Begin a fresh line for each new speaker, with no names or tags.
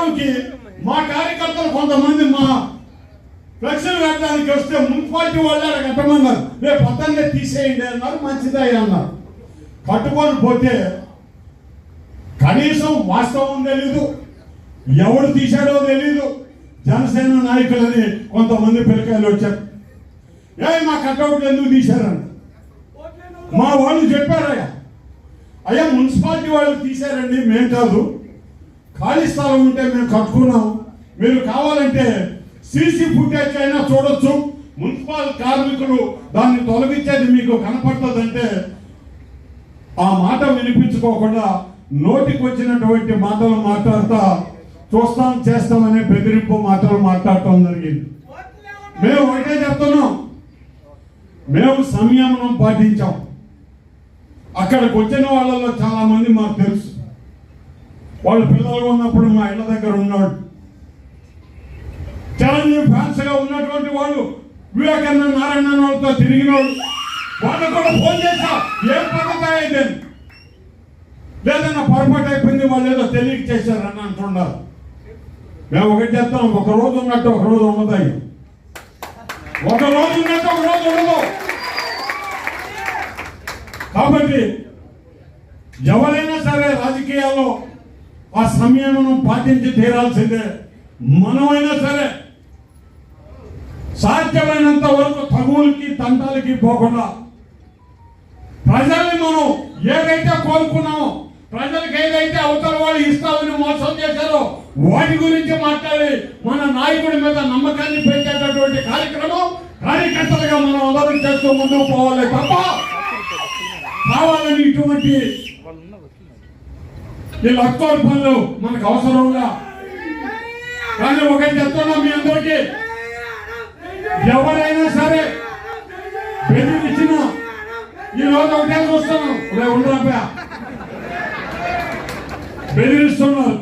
ప్రోగ్రాంకి మా కార్యకర్తలు కొంతమంది మా ఫ్లెక్సీలు కట్టడానికి వస్తే మున్సిపాలిటీ వాళ్ళు కట్టమన్నారు రేపు పొద్దున్నే తీసేయండి అన్నారు మంచిదే అన్నారు. కట్టుకొని పోతే కనీసం వాస్తవం తెలీదు ఎవడు తీశాడో తెలీదు. జనసేన నాయకులని కొంతమంది పిల్లకాయలు వచ్చారు. ఏ మా కట్అవుట్ ఎందుకు తీశారని? మా వాళ్ళు చెప్పారయ్యా. అయ్యా మున్సిపాలిటీ వాళ్ళు తీశారండి మేము కాదు. ఖాళీ స్థలం ఉంటే మేము కట్టుకున్నాం మీరు కావాలంటే సీసీ ఫుటేజ్ అయినా చూడొచ్చు. మున్సిపల్ కార్మికులు దాన్ని తొలగించేది మీకు కనపడుతుందంటే ఆ మాట వినిపించుకోకుండా నోటికి వచ్చినటువంటి మాటలు మాట్లాడతా చూస్తాం చేస్తామనే బెదిరింపు మాటలు మాట్లాడటం జరిగింది. మేము ఒకటే చెప్తున్నాం. మేము సంయమనం పాటించాం. అక్కడికి వచ్చిన వాళ్ళలో చాలా మంది మాకు తెలుసు. వాళ్ళు పిల్లలు ఉన్నప్పుడు మా ఇళ్ళ దగ్గర ఉన్నాడు. చిరంజీవి ఫ్యాన్స్గా ఉన్నటువంటి వాళ్ళు వివేకానంద నారాయణ వాళ్ళతో తిరిగిన వాళ్ళు కూడా ఫోన్ చేశా ఏం పద్ధతి అయితే? లేదన్నా పొరపాటు అయిపోయింది వాళ్ళు ఏదో తెలియక చేశారని అంటున్నారు. మేము ఒకటి చెప్తాం ఒక రోజు ఉన్నట్టు ఒక రోజు ఉండదాయి ఒక రోజు ఉన్నట్టు ఒక రోజు ఉండదు. కాబట్టి ఎవరైనా సరే రాజకీయాల్లో ఆ సంయమనం పాటించి తీరాల్సిందే. మనమైనా సరే సాధ్యమైనంత వరకు తగువులకి తంటాలకి పోకుండా ప్రజల్ని మనం ఏదైతే కోరుకున్నామో ప్రజలకు ఏదైతే అవతల వాళ్ళు ఇస్తామని మోసం చేశారో వాటి గురించి మాట్లాడి మన నాయకుడి మీద నమ్మకాన్ని పెంచేటటువంటి కార్యక్రమం కార్యకర్తలుగా మనం అందరం చేస్తూ ముందుకు పోవాలి తప్ప కావాలని ఇటువంటి ఈ లక్కోర్ పనులు మనకు అవసరంగా కానీ ఒకటి చెప్తున్నా మీ అందరికీ. ఎవరైనా సరే బెదిరించిన ఈ రోజు ఒకటే చూస్తున్నాం. రేపు ఉండరా బెదిరిస్తున్నారు